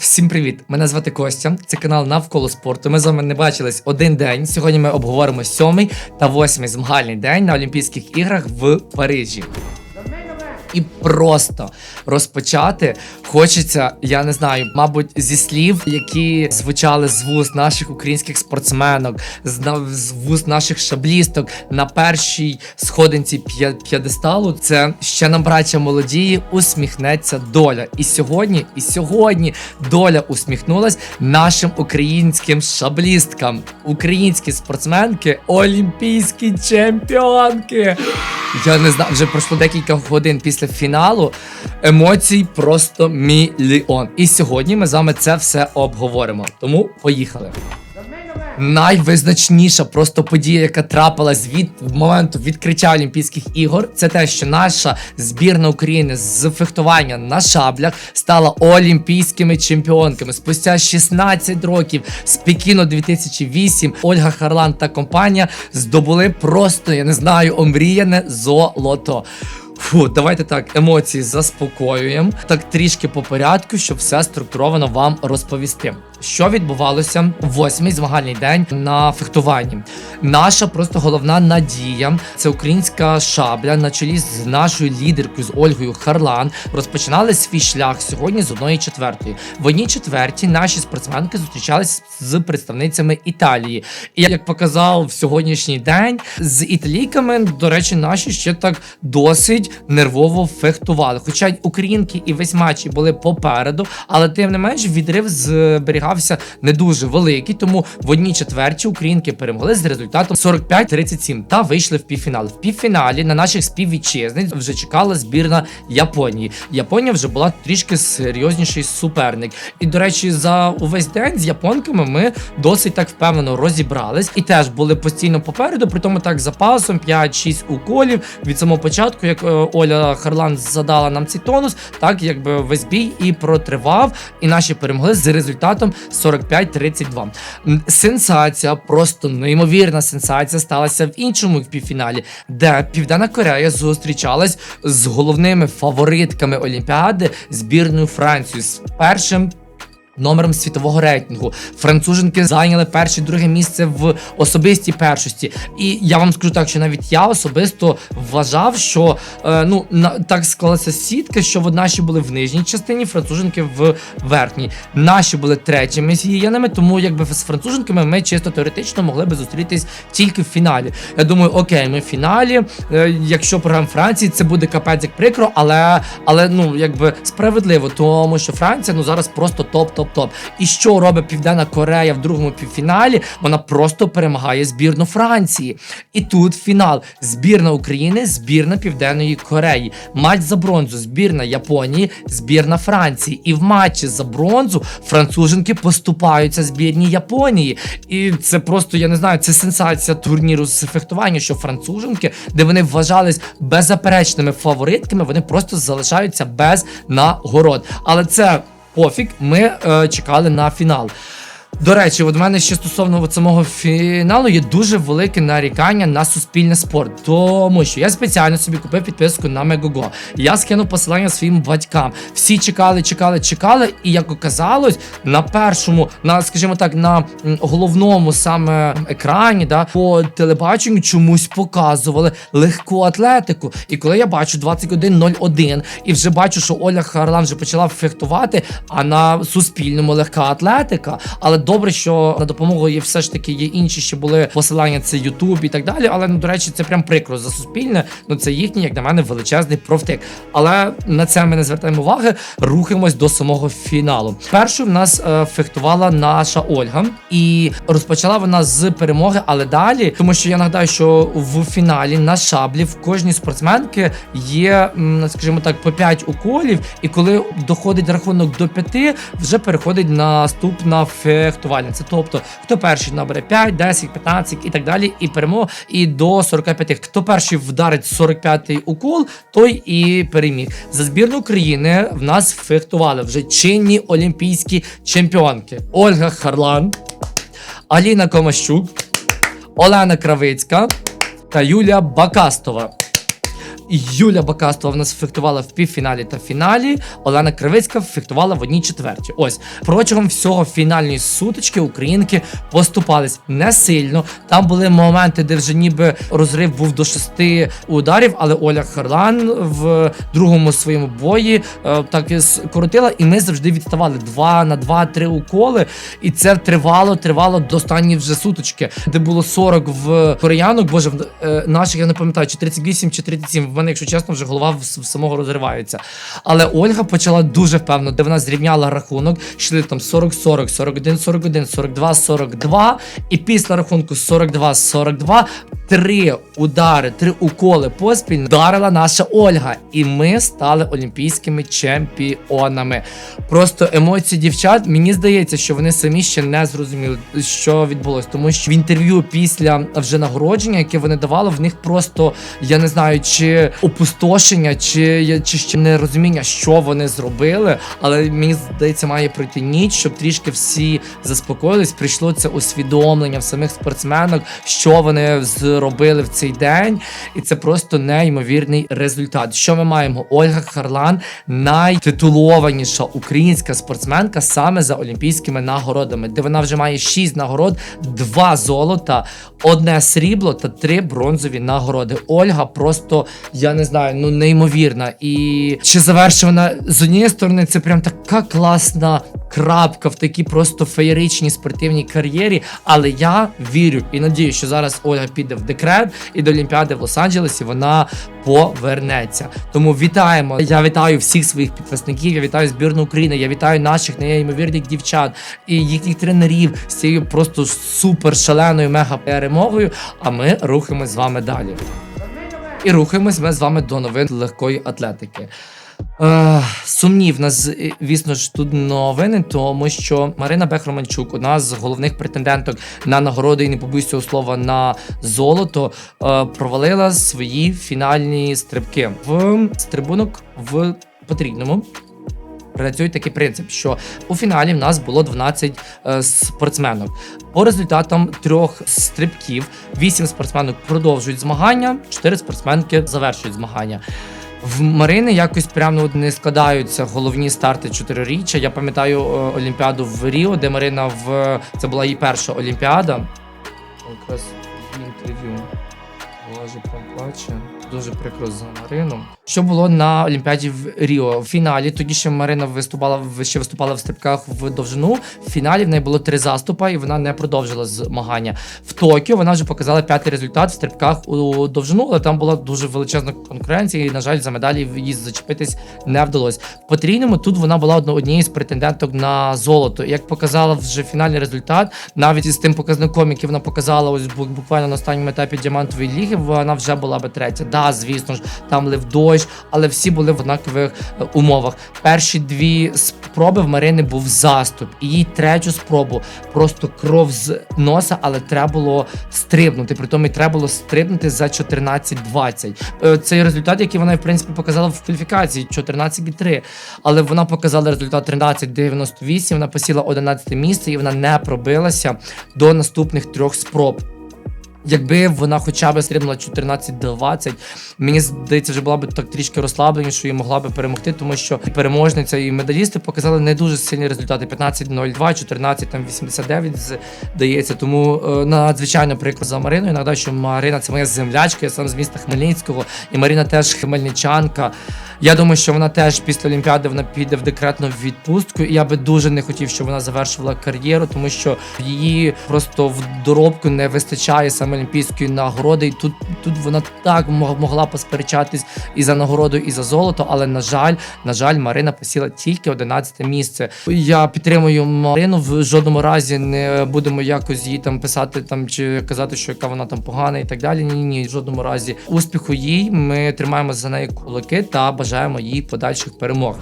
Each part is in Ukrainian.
Всім привіт! Мене звати Костя. Це канал навколо спорту. Ми з вами не бачились один день. Сьогодні ми обговоримо сьомий та восьмий змагальний день на Олімпійських іграх в Парижі. І просто розпочати хочеться, я не знаю, мабуть, зі слів, які звучали з вуст наших українських спортсменок, з, вуст наших шаблісток на першій сходинці п'єдесталу. Це ще нам, браття молодії, усміхнеться доля. І сьогодні, і сьогодні доля усміхнулась нашим українським шаблісткам, українські спортсменки, олімпійські чемпіонки. Я не знаю, вже пройшло декілька годин після фіналу. Емоцій просто мільйон. І сьогодні ми з вами це все обговоримо. Тому поїхали. Найвизначніша просто подія, яка трапилась від моменту відкриття Олімпійських ігор, це те, що наша збірна України з фехтування на шаблях стала олімпійськими чемпіонками. Спустя 16 років з Пекіну 2008 Ольга Харлан та компанія здобули просто, я не знаю, омріяне золото. Фу, давайте так, емоції заспокоюємо. Так трішки по порядку, щоб все структуровано вам розповісти. Що відбувалося восьмий змагальний день на фехтуванні? Наша просто головна надія це українська шабля на чолі з нашою лідеркою з Ольгою Харлан розпочинали свій шлях сьогодні з одної четвертої. В одній четвертій наші спортсменки зустрічались з представницями Італії. І як показав в сьогоднішній день, з італійками, до речі, наші ще так досить нервово фехтували. Хоча українки і весь матч були попереду, але тим не менш відрив зберігався не дуже великий. Тому в одній четверті українки перемогли з результатом 45-37 та вийшли в півфінал. В півфіналі на наших співвітчизниць вже чекала збірна Японії. Японія вже була трішки серйозніший суперник. І до речі, за увесь день з японками ми досить так впевнено розібрались і теж були постійно попереду, при тому так запасом 5-6 уколів від самого початку, як е, Оля Харлан задала нам цей тонус, так якби весь бій і протривав, і наші перемогли з результатом 45-32. Сенсація, просто неймовірна сенсація сталася в іншому півфіналі, де Південна Корея зустрічалась з головними фаворитками Олімпіади збірною Франції з першим. Номером світового рейтингу француженки зайняли перше друге місце в особистій першості. І я вам скажу так, що навіть я особисто вважав, що е, ну на так склалася сітка, що от наші були в нижній частині, француженки в верхній. Наші були третіми зіяними, тому якби з француженками ми чисто теоретично могли би зустрітись тільки в фіналі. Я думаю, окей, ми в фіналі. Е, якщо програм Франції, це буде капець як прикро, але але ну якби справедливо, тому що Франція ну зараз просто топ-топ-топ. І що робить Південна Корея в другому півфіналі? Вона просто перемагає збірну Франції. І тут фінал: збірна України, збірна Південної Кореї. Матч за бронзу, збірна Японії, збірна Франції. І в матчі за бронзу француженки поступаються збірній Японії. І це просто я не знаю, це сенсація турніру з фехтування, що француженки, де вони вважались беззаперечними фаворитками, вони просто залишаються без нагород. Але це пофіг, ми е, чекали на фінал. До речі, от в мене ще стосовно самого фіналу є дуже велике нарікання на суспільний спорт, тому що я спеціально собі купив підписку на Мегого. Я скинув посилання своїм батькам. Всі чекали, чекали, чекали, і як оказалось, на першому, на скажімо так, на головному саме екрані, да, по телебаченню чомусь показували легку атлетику. І коли я бачу 21.01 і вже бачу, що Оля Харлан вже почала фехтувати, а на суспільному легка атлетика. Але добре, що на допомогу є все ж таки є інші, ще були посилання, це Ютуб і так далі. Але ну до речі, це прям прикро за суспільне. Ну це їхній, як на мене, величезний профтик. Але на це ми не звертаємо уваги. Рухаємось до самого фіналу. Першою в нас е, фехтувала наша Ольга, і розпочала вона з перемоги, але далі, тому що я нагадаю, що в фіналі на шаблі в кожній спортсменки є, скажімо так, по 5 уколів, і коли доходить рахунок до 5, вже переходить наступна фехтувальниця. Тобто, хто перший набере 5, 10, 15 і так далі, і перемога, і до 45. Хто перший вдарить 45-й укол, той і переміг. За збірну України в нас фехтували вже чинні олімпійські чемпіонки Ольга Харлан, Аліна Комащук, Олена Кравицька та Юлія Бакастова. Юля Бакастова в нас фехтувала в півфіналі та фіналі. Олена Кривицька фехтувала в одній четверті. Ось протягом всього фінальної сутички українки поступались не сильно. Там були моменти, де вже ніби розрив був до шести ударів, але Оля Харлан в другому своєму бої е, так і скоротила, і ми завжди відставали два на два-три уколи. І це тривало, тривало до останньої вже сутички, де було 40 в кореянок. Боже, в е, наших я не пам'ятаю, чи 38, чи 37. В мене, якщо чесно, вже голова в, самого розривається. Але Ольга почала дуже впевнено, де вона зрівняла рахунок, йшли там 40-40, 41-41, 42-42, і після рахунку 42-42 три удари, три уколи поспіль вдарила наша Ольга, і ми стали олімпійськими чемпіонами. Просто емоції дівчат, мені здається, що вони самі ще не зрозуміли, що відбулось, тому що в інтерв'ю після вже нагородження, яке вони давали, в них просто я не знаю, чи опустошення, чи, чи ще нерозуміння, що вони зробили. Але мені здається, має пройти ніч, щоб трішки всі заспокоїлись. Прийшло це усвідомлення в самих спортсменок, що вони зробили в цей день, і це просто неймовірний результат. Що ми маємо? Ольга Харлан найтитулованіша українська спортсменка саме за олімпійськими нагородами, де вона вже має 6 нагород, 2 золота, одне срібло та 3 бронзові нагороди. Ольга просто я не знаю, ну неймовірна. І чи завершена з однієї сторони, це прям така класна крапка в такій просто феєричній спортивній кар'єрі. Але я вірю і надію, що зараз Ольга піде в декрет і до Олімпіади в Лос-Анджелесі вона повернеться. Тому вітаємо. Я вітаю всіх своїх підписників. Я вітаю збірну України. Я вітаю наших неймовірних дівчат і їхніх тренерів з цією просто супер шаленою мега перемогою. А ми рухаємось з вами далі. І рухаємось ми з вами до новин легкої атлетики. Е, сумні нас, е, звісно ж, тут новини, тому що Марина Бех-Романчук, одна з головних претенденток на нагороди і не побоюсь цього слова на золото, е, провалила свої фінальні стрибки в стрибунок в потрібному. Працює такий принцип, що у фіналі в нас було 12 е, спортсменок. По результатам трьох стрибків 8 спортсменок продовжують змагання, 4 спортсменки завершують змагання. В Марини якось прямо не складаються головні старти чотириріччя. Я пам'ятаю е, Олімпіаду в Ріо, де Марина в це була її перша Олімпіада. Якраз. Боже, прям плаче. Дуже прикро за Марину. Що було на Олімпіаді в Ріо? В фіналі тоді ще Марина виступала ще виступала в стрибках в довжину. В фіналі в неї було три заступа, і вона не продовжила змагання. В Токіо вона вже показала п'ятий результат в стрибках у довжину, але там була дуже величезна конкуренція, і, на жаль, за медалі їй зачепитись не вдалося. В потрійному тут вона була однією з претенденток на золото. Як показала вже фінальний результат, навіть із тим показником, який вона показала, ось бу- буквально на останньому етапі діамантової ліги, вона вже була би третя. Да, звісно ж, там лив дощ, але всі були в однакових е, умовах. Перші дві спроби в Марини був заступ, і їй третю спробу просто кров з носа, але треба було стрибнути. Притому і треба було стрибнути за 14-20. Е, Цей результат, який вона в принципі показала в кваліфікації 14,3. Але вона показала результат 13,98, Вона посіла 11 місце і вона не пробилася до наступних трьох спроб. Якби вона хоча б стрибнула 14-20, мені здається, вже була б так трішки розслабленішою і могла би перемогти, тому що переможниця і медалісти показали не дуже сильні результати: 15-02, 14-89 здається. Тому е, надзвичайно прикро за Мариною. Нагадаю, що Марина це моя землячка, я сам з міста Хмельницького, і Марина теж хмельничанка. Я думаю, що вона теж після Олімпіади вона піде в декретну відпустку. І я би дуже не хотів, щоб вона завершувала кар'єру, тому що її просто в доробку не вистачає саме олімпійської нагороди. І тут, тут вона так мо- могла посперечатись і за нагороду, і за золото. Але на жаль, на жаль, Марина посіла тільки 11 місце. Я підтримую Марину в жодному разі не будемо якось їй там писати там чи казати, що яка вона там погана і так далі. Ні, ні, в жодному разі успіху їй. Ми тримаємо за неї кулаки та бажаємо їй подальших перемог.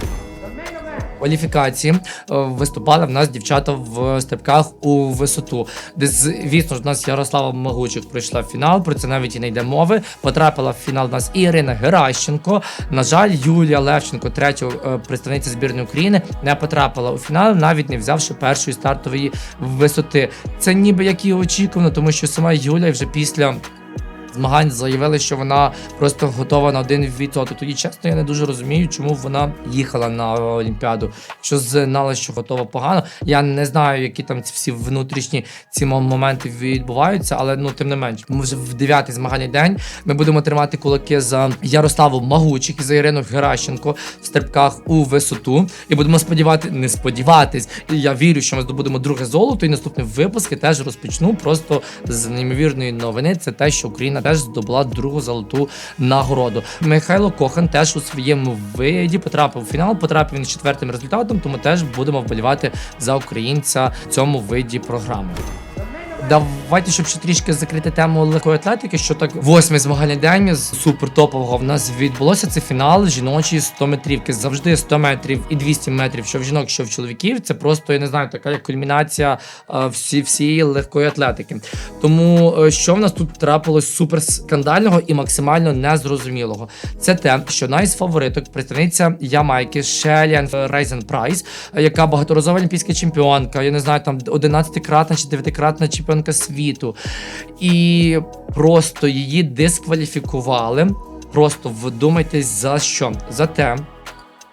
Кваліфікації е, виступали в нас дівчата в стрибках у висоту. Де звісно ж, у нас Ярослава Могучих пройшла в фінал. Про це навіть і не йде мови. Потрапила в фінал у нас і Ірина Геращенко. На жаль, Юлія Левченко, третя е, представниця збірної України, не потрапила у фінал, навіть не взявши першої стартової висоти. Це ніби як і очікувано, тому що сама Юлія вже після змагань заявили, що вона просто готова на один відсоток. Тоді чесно, я не дуже розумію, чому вона їхала на Олімпіаду. Якщо знала, що готова погано. Я не знаю, які там ці всі внутрішні ці моменти відбуваються, але ну тим не менш, ми вже в дев'ятий змагальний день. Ми будемо тримати кулаки за Ярославу Магучих і за Ірину Геращенко в стрибках у висоту. І будемо сподівати, не сподіватись. Я вірю, що ми здобудемо друге золото. І наступні випуски теж розпочну просто з неймовірної новини. Це те, що Україна теж здобула другу золоту нагороду. Михайло Кохан теж у своєму виді потрапив у фінал. Потрапив він з четвертим результатом, тому теж будемо вболівати за українця в цьому виді програми. Давайте, щоб ще трішки закрити тему легкої атлетики, що так восьмий змагальний день з супертопового в нас відбулося. Це фінал жіночої 100 метрівки. Завжди 100 метрів і 200 метрів, що в жінок, що в чоловіків. Це просто я не знаю, така кульмінація е, всі, всієї легкої атлетики. Тому е, що в нас тут трапилось супер скандального і максимально незрозумілого. Це те, що одна фавориток, представниця Ямайки Шеліан Рейзен Прайс, яка багаторазова олімпійська чемпіонка, я не знаю, там 11-кратна чи 9-кратна чемпіонка світу. І просто її дискваліфікували. Просто вдумайтесь за що? За те.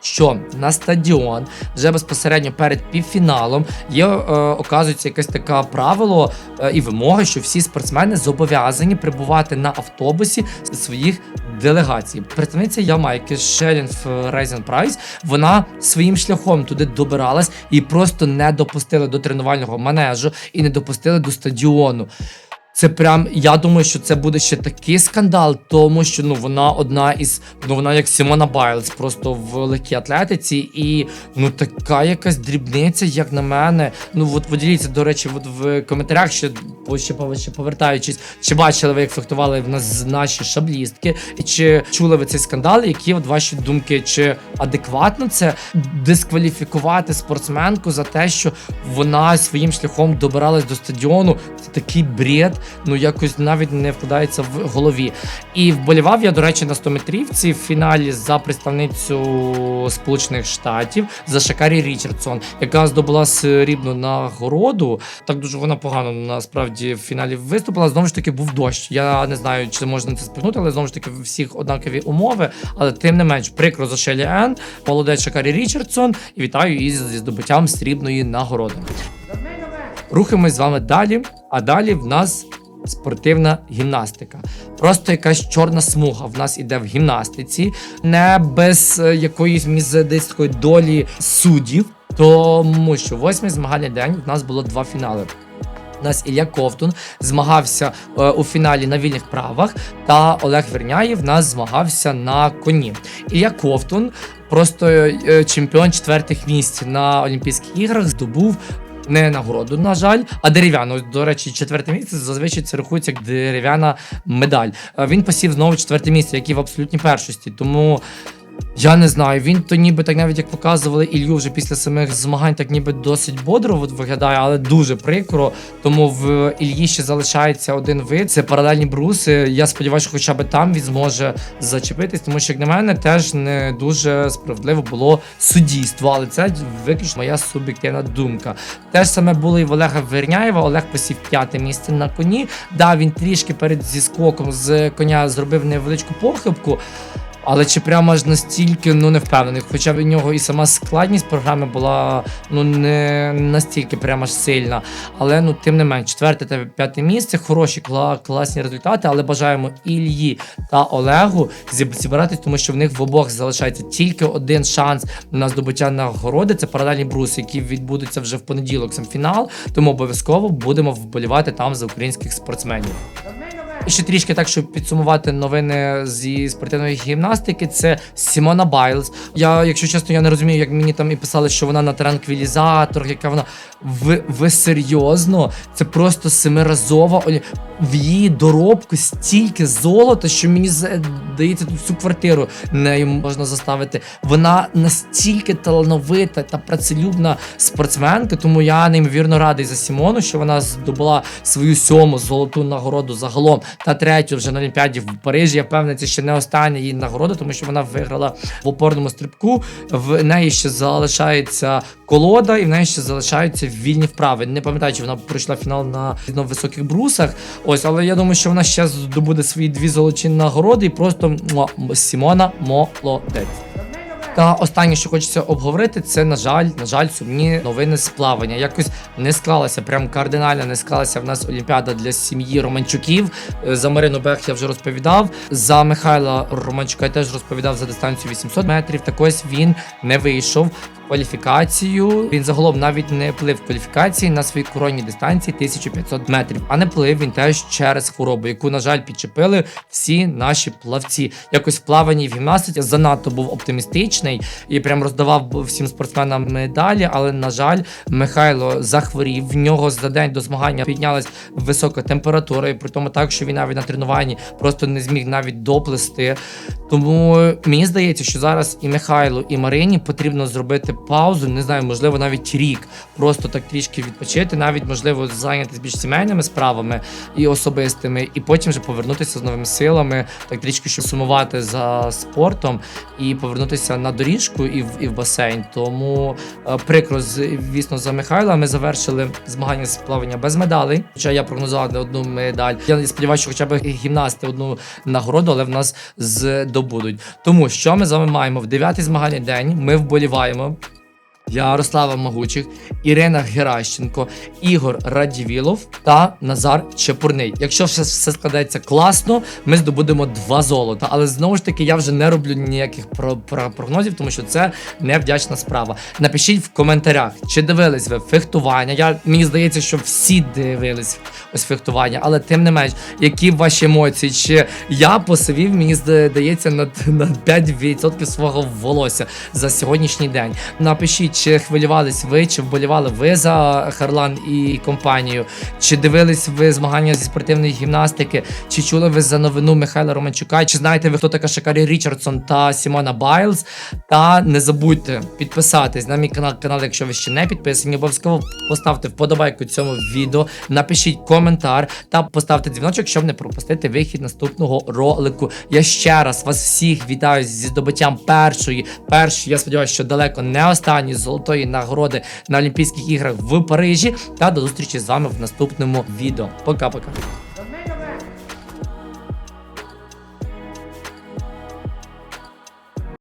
Що на стадіон вже безпосередньо перед півфіналом є, е, оказується, якесь таке правило е, і вимога, що всі спортсмени зобов'язані прибувати на автобусі своїх делегацій. Представниця Ямайки Шелін Рейзен Прайс, вона своїм шляхом туди добиралась і просто не допустили до тренувального манежу і не допустили до стадіону. Це прям, я думаю, що це буде ще такий скандал, тому що ну вона одна із ну вона як Сімона Байлз, просто в легкій атлетиці, і ну така якась дрібниця, як на мене. Ну от поділіться, до речі, от в коментарях ще ще, ще повертаючись, чи бачили ви, як фехтували в нас наші шаблістки, і чи чули ви цей скандал? Які от ваші думки? Чи адекватно це дискваліфікувати спортсменку за те, що вона своїм шляхом добиралась до стадіону? Це такий бред ну якось навіть не вкладається в голові. І вболівав я, до речі, на 100-метрівці в фіналі за представницю Сполучених Штатів за Шакарі Річардсон, яка здобула срібну нагороду. Так дуже вона погано насправді в фіналі виступила. Знову ж таки, був дощ. Я не знаю, чи можна це спихнути, але знову ж таки, всіх однакові умови. Але тим не менш, прикро за Шелі Ен, молодець Шакарі Річардсон. І вітаю її зі здобуттям срібної нагороди. Рухаємось з вами далі. А далі в нас спортивна гімнастика. Просто якась чорна смуга в нас іде в гімнастиці, не без е, якоїсь мізедистської долі суддів, тому що восьмий змагальний день в нас було два фінали. У нас Ілля Ковтун змагався е, у фіналі на вільних правах, та Олег Верняєв нас змагався на коні. Ілля Ковтун, просто е, чемпіон четвертих місць на Олімпійських іграх, здобув не нагороду, на жаль, а дерев'яну. До речі, четверте місце зазвичай це рахується як дерев'яна медаль. Е, Він посів знову четверте місце, як і в абсолютній першості. Тому. Я не знаю, він то ніби так навіть як показували Ілью вже після самих змагань, так ніби досить бодро виглядає, але дуже прикро. Тому в Ільї ще залишається один вид. Це паралельні бруси. Я сподіваюся, хоча б там він зможе зачепитись, тому що, як на мене, теж не дуже справедливо було суддійство. Але це виключно моя суб'єктивна думка. Те ж саме було і в Олега Верняєва. Олег посів п'яте місце на коні. Да, він трішки перед зіскоком з коня зробив невеличку похибку. Але чи прямо аж настільки ну не впевнений? Хоча в нього і сама складність програми була ну не настільки прямо ж сильна. Але ну тим не менш, четверте та п'яте місце, хороші кла- класні результати. Але бажаємо Ільї та Олегу зіб- зібратись, тому що в них в обох залишається тільки один шанс на здобуття нагороди. Це паралельні бруси, які відбудуться вже в понеділок. Сам фінал. Тому обов'язково будемо вболівати там за українських спортсменів. І Ще трішки так, щоб підсумувати новини зі спортивної гімнастики. Це Сімона Байлз. Я, якщо чесно, я не розумію, як мені там і писали, що вона на транквілізаторах, яка вона. Ви, ви серйозно? Це просто семиразова в її доробку стільки золота, що мені здається, тут всю квартиру нею можна заставити. Вона настільки талановита та працелюбна спортсменка, тому я неймовірно радий за Сімону, що вона здобула свою сьому золоту нагороду загалом та третю вже на Олімпіаді в Парижі. Я впевнений, це ще не остання її нагорода, тому що вона виграла в опорному стрибку. В неї ще залишається колода, і в неї ще залишаються вільні вправи. Не пам'ятаю, чи вона пройшла фінал на високих брусах, Ось, але я думаю, що вона ще здобуде свої дві золочі нагороди і просто Сімона молодець. Та останнє, що хочеться обговорити, це на жаль, на жаль, сумні новини з плавання. Якось не склалася, прям кардинально не склалася в нас Олімпіада для сім'ї Романчуків. Е, За Марину Бех я вже розповідав. За Михайла Романчука я теж розповідав за дистанцію 800 метрів. Так ось він не вийшов. Кваліфікацію він загалом навіть не плив кваліфікації на своїй коронній дистанції 1500 метрів, а не плив він теж через хворобу, яку на жаль підчепили всі наші плавці. Якось в плаванні в гімнастиці занадто був оптимістичний і прям роздавав всім спортсменам медалі. Але на жаль, Михайло захворів. В нього за день до змагання піднялась висока температура, і при тому так, що він навіть на тренуванні просто не зміг навіть доплисти. Тому мені здається, що зараз і Михайлу, і Марині потрібно зробити паузу. Не знаю, можливо, навіть рік, просто так трішки відпочити, навіть можливо зайнятися більш сімейними справами і особистими, і потім вже повернутися з новими силами, так трішки щоб сумувати за спортом і повернутися на доріжку і в і в басейн. Тому е, прикро, звісно, за Михайла. Ми завершили змагання з плавання без медалей. Хоча я прогнозував не одну медаль. Я сподіваюся, що хоча б гімнасти одну нагороду, але в нас здобудуть. Тому що ми з вами маємо в дев'ятий змагальний день. Ми вболіваємо. Ярослава Могучих, Ірина Геращенко, Ігор Радівілов та Назар Чепурний. Якщо все, все складеться класно, ми здобудемо два золота. Але знову ж таки, я вже не роблю ніяких про прогнозів, тому що це невдячна справа. Напишіть в коментарях, чи дивились ви фехтування. Я мені здається, що всі дивились ось фехтування, але тим не менш, які ваші емоції? Чи я посивів, мені здається, на, на 5% свого волосся за сьогоднішній день. Напишіть, чи хвилювались ви, чи вболівали ви за Харлан і компанію, чи дивились ви змагання зі спортивної гімнастики, чи чули ви за новину Михайла Романчука, чи знаєте ви, хто така Шакарі Річардсон та Сімона Байлз? Та не забудьте підписатись на мій канал, канал, якщо ви ще не підписані. Обов'язково поставте вподобайку цьому відео, напишіть коментар та поставте дзвіночок, щоб не пропустити вихід наступного ролику. Я ще раз вас всіх вітаю зі здобуттям першої, першої, я сподіваюся, що далеко не останньої золотої нагороди на Олімпійських іграх в Парижі. Та до зустрічі з вами в наступному відео. Пока-пока.